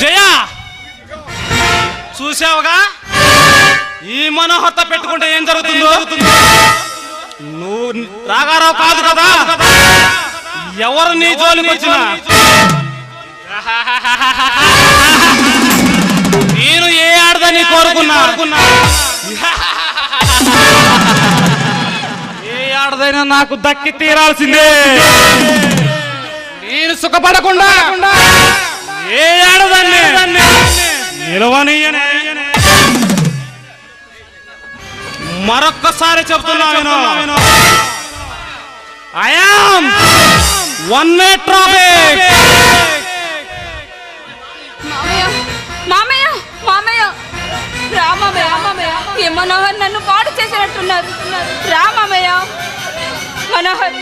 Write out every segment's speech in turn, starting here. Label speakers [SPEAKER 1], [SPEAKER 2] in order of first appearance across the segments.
[SPEAKER 1] జయ! చూసావుగా ఈ మనోహత పెట్టుకుంటే ఏం జరుగుతుందో? నువ్వు రాగారావు కాదు కదా? ఎవరు నీ జోలికి వచ్చినా? ఏ ఆడదైనా నాకు దక్కి తీరాల్సిందే. నేను సుఖపడకుండా ఏ ఆడదాన్ని నిలవనీయనే. మరొక్కసారి చెప్తున్నాను
[SPEAKER 2] I am one way traffic Ramaiah A Manohar నన్ను పాడు చేసినట్టున్నారు. రామయ్య మనోహర్.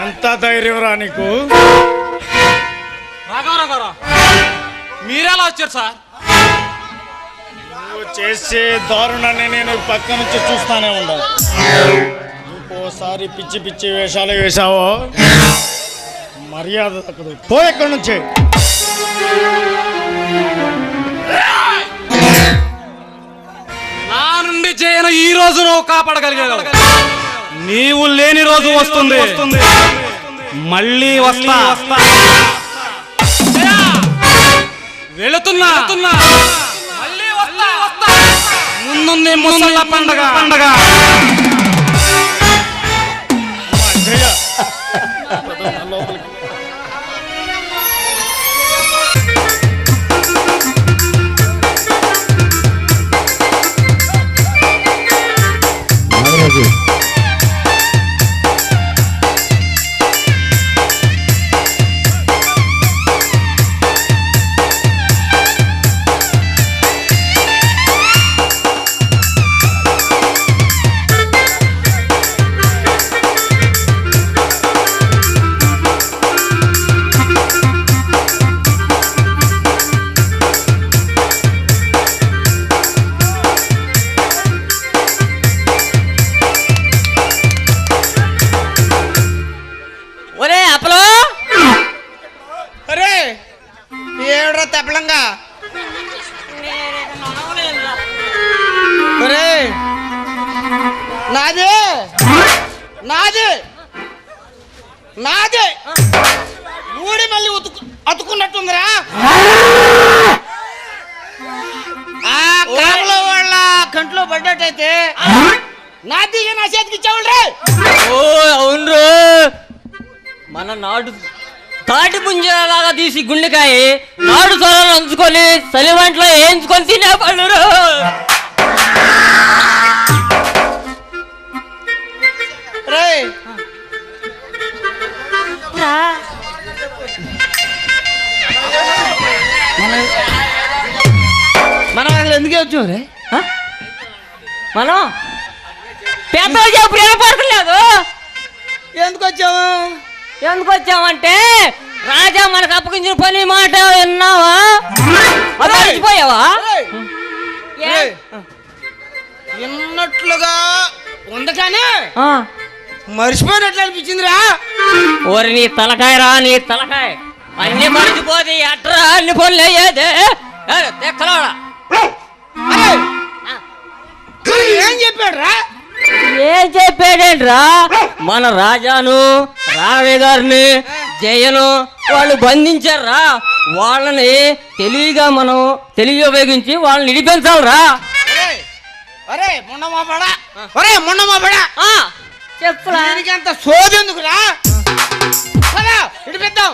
[SPEAKER 3] ఎంత ధైర్యం రా నీకు?
[SPEAKER 1] రాఘవరావు గారు మీరెలా వచ్చారు సార్?
[SPEAKER 3] నువ్వు చేసే దారుణాన్ని నేను పక్క నుంచి చూస్తానే ఉండాలి ఇంకోసారి పిచ్చి పిచ్చి వేషాలు వేశావో? మర్యాద దక్కదు పో ఎక్కడి నుంచి?
[SPEAKER 1] నా నుండి జయను ఈ రోజు నువ్వు కాపాడగలిగావు. నీవు లేని రోజు వస్తుంది. మళ్ళీ వస్తా. జయ, వెళుతున్నా. మళ్ళీ వస్తా. ముందుంది ముసళ్ళ పండగ. పండగ.
[SPEAKER 4] ఏడ్రా తెప్పలంగా? నాది నాది నాది. ఊడి మళ్ళీ ఉతుకు అతుకున్నట్టుందిరా ఆ కారులో వాళ్ళ కంట్లో పడ్డట్టయితే నాది నా చేతికి ఇచ్చావులే.
[SPEAKER 5] ఓ అవును మన నాడు తాటి పుంజలాగా తీసి గుండెకాయ నాడు సొరలు అంచుకొని సలివంట్లో వేయించుకొని తినేవాళ్ళు
[SPEAKER 4] రే. మనం అసలు ఎందుకు వచ్చావు రే?
[SPEAKER 5] మనం? పెద్దలు చెప్పు వినపడలేదు
[SPEAKER 4] ఎందుకు వచ్చావు?
[SPEAKER 5] ఎందుకు వచ్చామంటే రాజా మనకు అప్పగించిన పని మాట విన్నావా! మర్చిపోయావా?
[SPEAKER 4] విన్నట్లుగా ఉంది కానీ. మర్చిపోయినట్లు అనిపించిందిరా.
[SPEAKER 5] ఓరి నీ తలకాయ రా నీ తలకాయ. అన్ని మర్చిపోతే ఎట్రా అన్ని పనులు అయ్యేదే. తెక్కలోడా?
[SPEAKER 4] ఏం చెప్పాడు రా
[SPEAKER 5] ఏం చెప్పాడేంట్రా? మన రాజాను రావయ్య గారిని జయను వాళ్ళు బంధించారా? వాళ్ళని తెలివిగా మనం తెలివి ఉపయోగించి వాళ్ళని ఇడిపించాలరా
[SPEAKER 4] ఒరే
[SPEAKER 5] ఆ, చెప్పురా.
[SPEAKER 4] దీనికి అంత సోదెందుకురా? పదా ఇడిపిద్దాం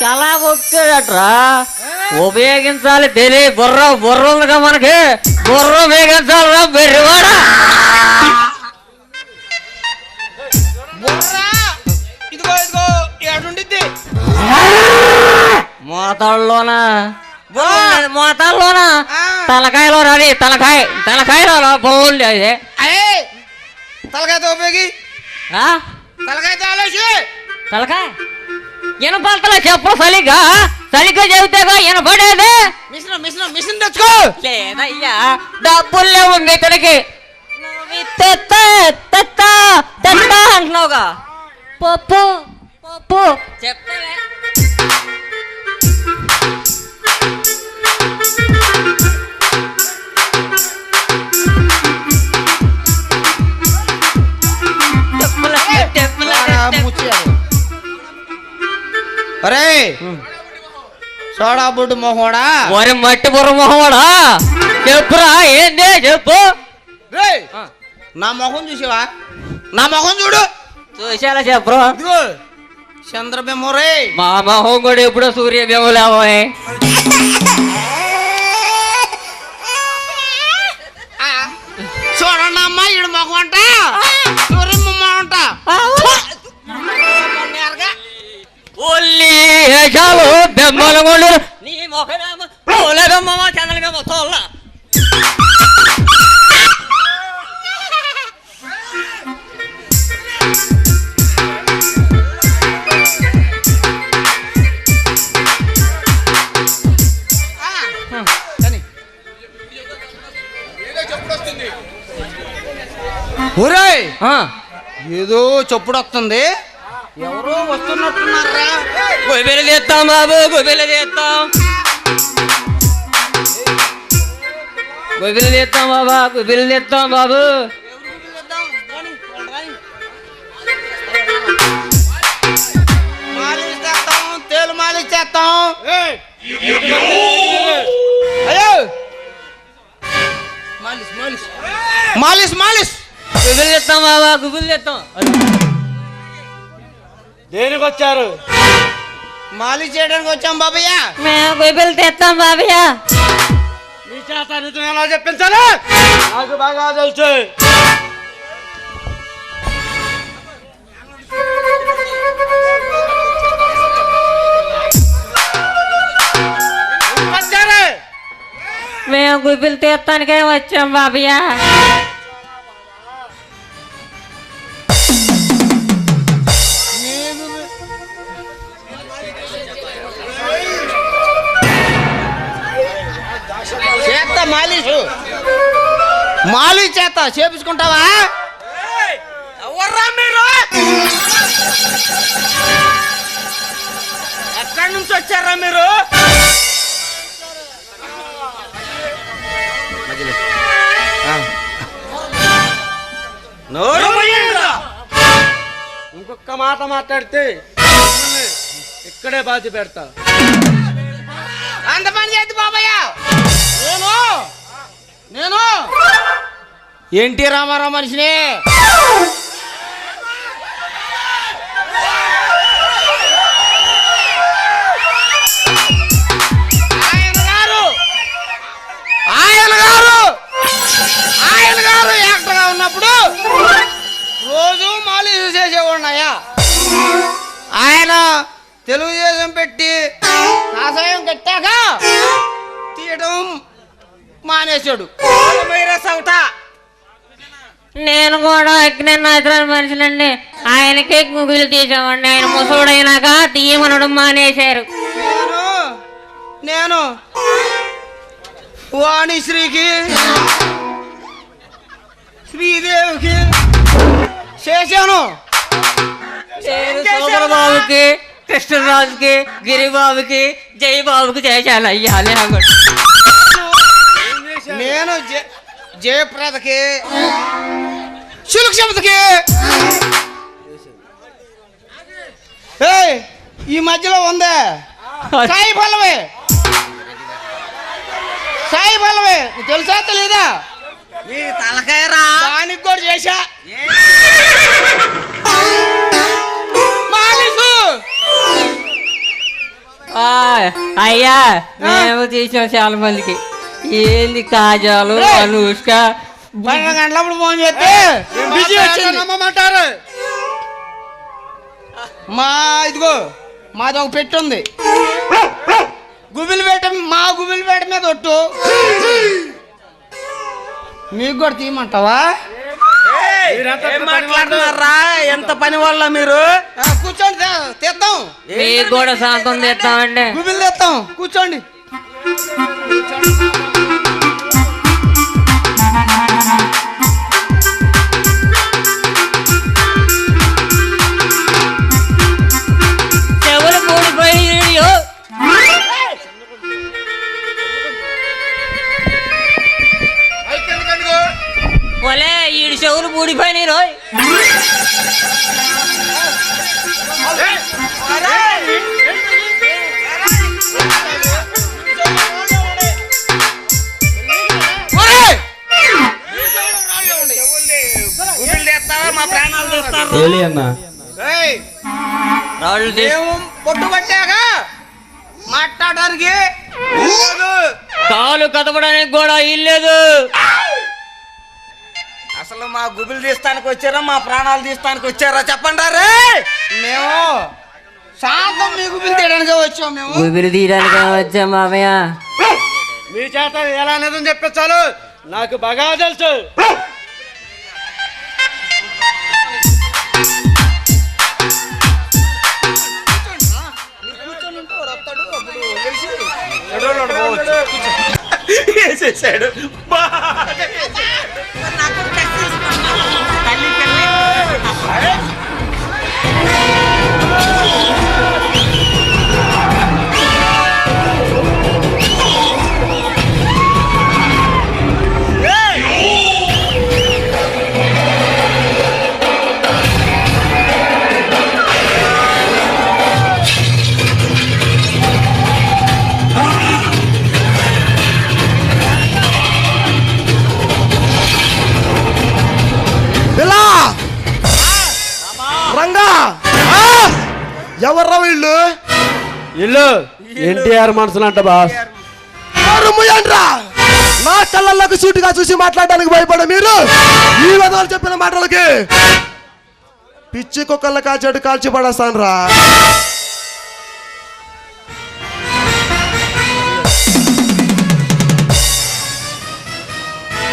[SPEAKER 5] చాలా వచ్చాడట్రా ఉపయోగించాలి తెలియ బుర్ర బుర్ర ఉందిగా మనకి? బుర్ర ఉపయోగించాలిరా బెర్రివాడా తలకాయలో రాని తలకాయ తలకాయలో బోల్డ్ అది.
[SPEAKER 4] అయ్యే తలకాయతో ఉపయోగి.
[SPEAKER 5] ఆ?
[SPEAKER 4] తలకాయ తాలేసి
[SPEAKER 5] తలకాయ? వినపడతలే చెప్పు సరిగా సరిగ్గా చెబితేగా వినపడేది
[SPEAKER 4] మిషన్ మిషన్ మిషన్ తెచ్చుకో.
[SPEAKER 5] లేదయ్యా డబ్బులు లేవు మీ ఇతనికి. అంటున్నావుగా. పప్పు పప్పు. చెప్తావే.
[SPEAKER 4] అరే సోడా బుడ్డు మొహోడా?
[SPEAKER 5] ఒరే మట్టి బుర్ర మొహవాడా? చెప్పురా ఏంది? చెప్పు.
[SPEAKER 4] నా మొహం చూసావా? నా మొహం చూడు.
[SPEAKER 5] చూసారా చెప్పురా?
[SPEAKER 4] చంద్రబింబం రే.
[SPEAKER 5] మా మొహం కూడా ఎప్పుడో సూర్యబింబం లేవోయ్
[SPEAKER 4] చూడండి అమ్మా ఈడు మొహం అంట. సూర్యబింబం అంట
[SPEAKER 5] ఒల్లి వేషాలు బెమ్మలు కొండు నీ మొహమేమో పూలబెమ్మమో చంద్రబెమ్మ తోళ్ళ
[SPEAKER 4] ఒరేయ్ ఏదో చప్పుడు వస్తుంది ఎవరో వస్తున్నట్టున్నారా
[SPEAKER 5] గుబిలు తీస్తాం బాబు గుబిలు తీస్తాం గుబిలు తీస్తాం బాబా గుబిలు తీస్తాం బాబు
[SPEAKER 4] తేలు మాలిష్ చేస్తాం మాలిష్ మాలిష్. మాలిష్ మాలిష్.
[SPEAKER 5] గుబిలు తీస్తాం బాబా గుబిలు తీస్తాం
[SPEAKER 3] దేనికి వచ్చారు?
[SPEAKER 4] మాలిష్ చేయడానికి వచ్చాం బాబయ్య.
[SPEAKER 5] మేము గుబిలు తీస్తాం బాబయ్య.
[SPEAKER 3] మీ చేత నిజం ఎలా చెప్పించాలి? నాకు బాగా తెలుసు. వచ్చారు
[SPEAKER 5] మేము గుబిలు తీస్తానికే వచ్చాం బాబయ్య.
[SPEAKER 4] మాలిష్ చేత చేపించుకుంటావా? ఎవర్రా మీరు? ఎక్కడి నుంచి వచ్చారా మీరు.
[SPEAKER 3] ఇంకొక మాట మాట్లాడితే ఇక్కడే బాధ పెడతా
[SPEAKER 4] అంత పని చేద్దు బాబయ్య. నేను నేను ఎన్టీ రామారావు మనిషినే? మానేశాడు.
[SPEAKER 5] నేను కూడా అగ్నినాథరాల మనుషులండి. ఆయనకే గుబిలు తీసామండి ఆయన ముసోడైనాక తీయమనడం మానేశారు.
[SPEAKER 4] నేను వాణిశ్రీకి శ్రీదేవికి చేశాను.
[SPEAKER 5] బాబుకి కృష్ణరాజుకి గిరిబాబుకి జయబాబుకి చేశాను. అయ్యా లేకుండా
[SPEAKER 4] నేను జయ- జయప్రదకి శిలుక్షమతకి ఏయ్, ఈ మధ్యలో ఉందే. సాయి పల్లవి. సాయి పల్లవి తెలుసా తెలీదా? దానికి కూడా చేశా.
[SPEAKER 5] అయ్యా మేము తీసాం చాలా మందికి. ఏంది కాజాలు. అనుష్క.
[SPEAKER 4] పన్నెండు గంటలప్పుడు ఫోన్ చేస్తే బిజీ వచ్చింది.
[SPEAKER 3] నమ్మమంటారు.
[SPEAKER 4] మా ఇదిగో మాది ఒక పెట్టి ఉంది. గుబిలిపేట మా గుబిలిపేట మీద ఒట్టు. మీకు కూడా తీయమంటావా.
[SPEAKER 6] మాట్లాడుతున్నారా? ఎంత పని వాళ్ళ మీరు?
[SPEAKER 4] కూర్చోండి తెద్దాం.
[SPEAKER 5] మీకు కూడా శాంతం తెస్తామండి.
[SPEAKER 4] గుబిలు తెస్తాం. కూర్చోండి.
[SPEAKER 5] Thank you.
[SPEAKER 4] మేము పొట్టుబట్టాక మాట్లాడడానికి.
[SPEAKER 5] కాలు కదపడానికి కూడా ఇల్లేదు
[SPEAKER 6] అసలు మా గుబిలు తీస్తానికి వచ్చారా మా ప్రాణాలు తీస్తానికి వచ్చారా చెప్పండి రే
[SPEAKER 4] మేము శాంతం మీ గుబిలు తీయడానికి వచ్చాం మేము.
[SPEAKER 5] ఊపిరి తీయడానికి వచ్చా మామయ్య.
[SPEAKER 3] మీ చేత ఎలా నిజం చెప్పించాలో నాకు బాగా తెలుసు.
[SPEAKER 6] వేసేసాడు తల్లి
[SPEAKER 3] ఎన్టీఆర్ మనసులు అంట బాస్
[SPEAKER 7] నా కళ్ళల్లోకి సూటిగా చూసి మాట్లాడడానికి భయపడ మీరు. ఈ విధవాలు చెప్పిన మాటలకి పిచ్చి కుక్కల కాల్చాడు కాల్చి పడేస్తాను రా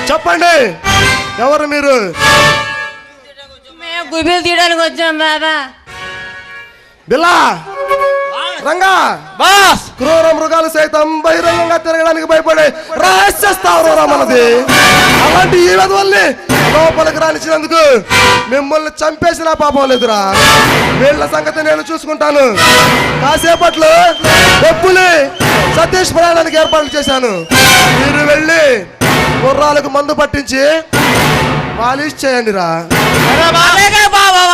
[SPEAKER 7] చెప్పండి ఎవరు మీరు?
[SPEAKER 5] గుబిలు తీయడానికి వచ్చాం బాబా.
[SPEAKER 7] బిల్లా! రంగా!
[SPEAKER 3] బాస్!
[SPEAKER 7] క్రూర మృగాలు సైతం బహిరంగంగా తిరగడానికి భయపడే రహస్య స్థావరం మనది అలాంటి ఈ విధవల్ని లోపలికి రానిచ్చినందుకు మిమ్మల్ని చంపేసిన పాపం లేదురా. వీళ్ళ సంగతి నేను చూసుకుంటాను. కాసేపట్లో డబ్బులి సతీష్ ప్రయాణానికి ఏర్పాట్లు చేశాను. మీరు వెళ్ళి గుర్రాలకు మందు పట్టించి పాలిష్ చేయండి రా
[SPEAKER 6] అలాగే బాబా!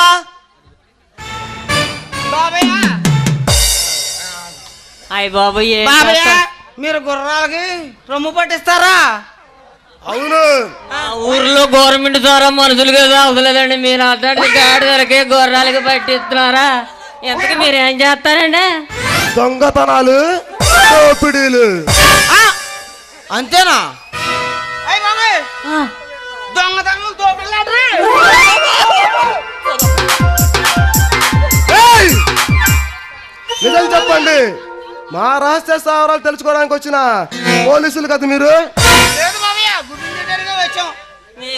[SPEAKER 5] అయ్య బాబు
[SPEAKER 6] బాబయ్య? మీరు గుర్రాలకి రొమ్ము పట్టిస్తారా?
[SPEAKER 7] అవును.
[SPEAKER 5] ఆ ఊర్లో గవర్నమెంట్ ద్వారా మనుషులు కదా అవసలేదండి మీరు అట్లాంటి గాడిదలకి గొర్రెలకి పట్టిస్తున్నారా? ఎంతకి మీరు ఏం చేస్తారండి?
[SPEAKER 7] దొంగతనాలు దోపిడీలు.
[SPEAKER 4] ఆ, అంతేనా? అయ్యి బాబాయ్ దొంగతనం దోపిల్లాడ్రీ
[SPEAKER 7] ఏయ్! నిజం చెప్పండి. మా రహస్య స్థావరాలు తెలుసుకోవడానికి వచ్చిన పోలీసులు కదా మీరు?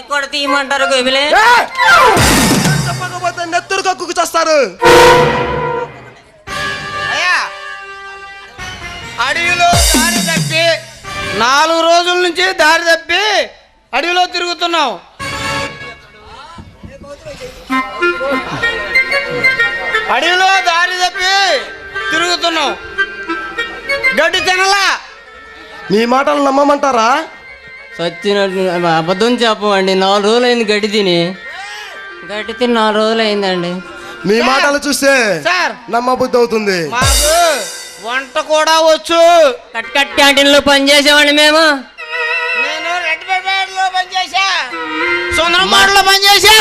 [SPEAKER 5] కూడా తీయమంటారు గోబిలే
[SPEAKER 7] ఏయ్! చెప్పకపోతే నెత్తురు కక్కుకు చేస్తారు.
[SPEAKER 4] అయ్యా అడవిలో దారి తప్పి నాలుగు రోజుల నుంచి దారి తప్పి అడవిలో తిరుగుతున్నాం అడవిలో దారి తప్పి తిరుగుతున్నాం గడ్డి తినలా.
[SPEAKER 7] మీ మాటలు నమ్మమంటారా?
[SPEAKER 5] సచ్చినట్టు అబద్ధం చెప్పమండి. నాలుగు రోజులు అయింది గడ్డి తిని. గడ్డి తిని నాలుగు రోజులు అయిందండి
[SPEAKER 7] మీ మాటలు చూస్తే
[SPEAKER 4] సార్.
[SPEAKER 7] నమ్మబుద్ధి అవుతుంది
[SPEAKER 4] మాకు వంట కూడా వచ్చు.
[SPEAKER 5] కట్ కట్ క్యాంటీన్లో పనిచేసామండి మేము.
[SPEAKER 4] నేను రెడ్లో పనిచేసా సుందరమాడలో పనిచేసా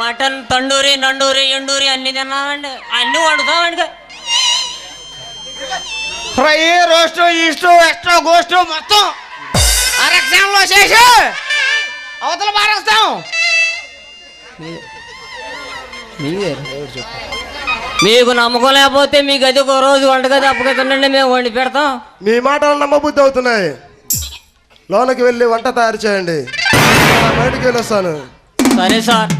[SPEAKER 5] మటన్ తండూరి నండూరి ఎండూరి అన్ని తిన్నామండి. అన్ని వండుతామండి.
[SPEAKER 4] ఫ్రై రోస్ట్ ఈస్ట్ ఎక్స్ట్రా గోస్ట్ మొత్తం అరక్షణలో చేసి అవతల పారేస్తాం.
[SPEAKER 5] మీకు నమ్మకం లేకపోతే మీ గది ఒక రోజు వంటగది అప్పగతండి మేము వండి పెడతాం.
[SPEAKER 7] మీ మాటలు నమ్మబుద్ధి అవుతున్నాయి. లోనకి వెళ్ళి వంట తయారు చేయండి. బయటికి వెళ్ళి వస్తాను
[SPEAKER 5] సరే సార్.